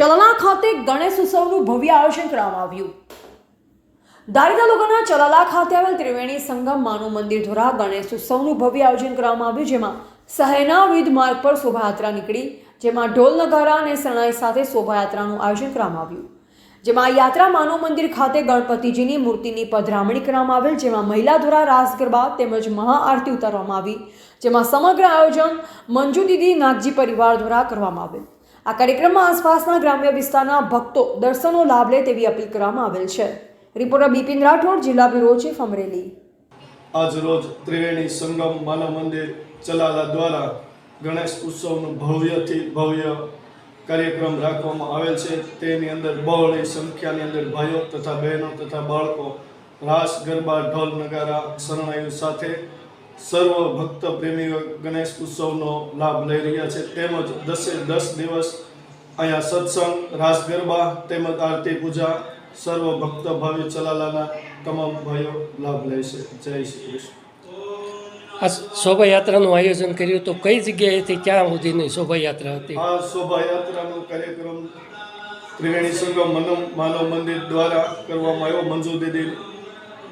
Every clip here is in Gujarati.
ચલાલા ખાતે ગણેશ ઉત્સવનું ભવ્ય આયોજન કરવામાં આવ્યું. ધારી તાલુકાના ચલાલા ખાતે આવેલ ત્રિવેણી સંગમ માનું મંદિર દ્વારા ગણેશ ઉત્સવનું ભવ્ય આયોજન કરવામાં આવ્યું, જેમાં શહેરના વિવિધ માર્ગ પર શોભાયાત્રા નીકળી, જેમાં ઢોલ નગારા અને શરણાઈ સાથે શોભાયાત્રાનું આયોજન કરવામાં આવ્યું. જેમાં યાત્રા માનવ મંદિર ખાતે ગણપતિજીની મૂર્તિની પધરામણી કરવામાં આવેલ, જેમાં મહિલા દ્વારા રાસ ગરબા તેમજ મહાઆરતી ઉતારવામાં આવી, જેમાં સમગ્ર આયોજન મંજુ દીદી નાગજી પરિવાર દ્વારા કરવામાં આવેલ. આ કાર્યક્રમમાં આસપાસના ગ્રામ્ય વિસ્તારના ભક્તો દર્શનનો લાભ લે તેવી અપીલ કરવામાં આવેલ છે. રિપોર્ટર બિપિન રાઠોડ, જિલ્લા બ્યુરો ચીફ અમરેલી. આજ રોજ ત્રિવેણી સંગમ માનવ મંદિર ચલાલા દ્વારા ગણેશ ઉત્સવનું ભવ્યથી ભવ્ય કાર્યક્રમ રાખવામાં આવેલ છે. તેની અંદર બહોળી સંખ્યાની અંદર ભાઈઓ તથા બહેનો તથા બાળકો રાસ ગરબા ઢોલ નગારા શરણાઈઓ સાથે સર્વ ભક્ત પ્રેમીઓ ગણેશ ઉત્સવનો લાભ લઈ રહ્યા છે. તેમજ દસે દસ દિવસ અહીંયા સત્સંગ રાસ ગરબા તેમજ આરતી પૂજા સર્વ ભક્ત ભાવિ ચલાલાના તમામ ભાઈઓ લાભ લેશે જય શ્રી કૃષ્ણ. આ શોભાયાત્રાનું આયોજન કર્યું તો કઈ જગ્યાએથી ક્યાં સુધીની શોભાયાત્રા હતી? આ શોભાયાત્રાનો કાર્યક્રમ ત્રિવેણી સંગમ મનમ માનવ મંદિર દ્વારા કરવામાં આવ્યો. મંજુ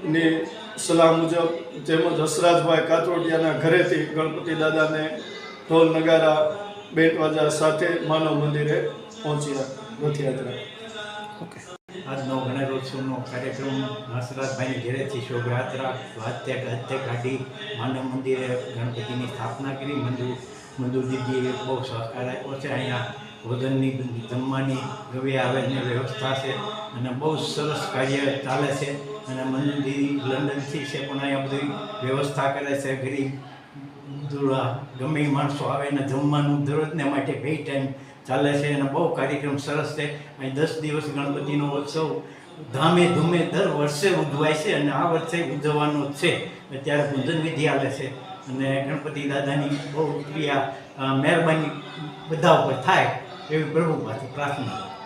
દીદીની સલાહ મુજબ તેમજ હસરાજભાઈ કાતરોડિયાના ઘરેથી ગણપતિ દાદાને ઢોલ નગારા, બેટવાજા સાથે માનવ મંદિરે પહોંચ્યા. રથયાત્રા. ઓકે. આજનો ગણેશોત્સવનો કાર્યક્રમ હસરાજભાઈની ઘેરેથી શોભાયાત્રા વાદ્ય ગાદ્ય કાઢી માનવ મંદિરે ગણપતિની સ્થાપના કરી મંદુ મંદુ દીદીએ બહુ સહકાર આપ્યો છે અહીંયા ભોજનની જમવાની, ગવી આવેદની વ્યવસ્થા છે અને બહુ સરસ કાર્ય ચાલે છે અને મંદુ લંડનથી છે પણ અહીંયા બધી વ્યવસ્થા કરે છે. ગરીબ દુરા ગમે માણસો આવે ને જમવાનું દરરોજને માટે બે ટાઈમ ચાલે છે અને બહુ કાર્યક્રમ સરસ છે. અહીં દસ દિવસ ગણપતિનો ઉત્સવ ધામે ધૂમે દર વર્ષે ઉજવાય છે અને આ વર્ષે ઉજવવાનો છે. અત્યારે પૂજન વિધિ આવે છે. અને ગણપતિ દાદાની બહુ ક્રિયા મહેરબાની બધા ઉપર થાય એવી પ્રભુ પાસે પ્રાર્થના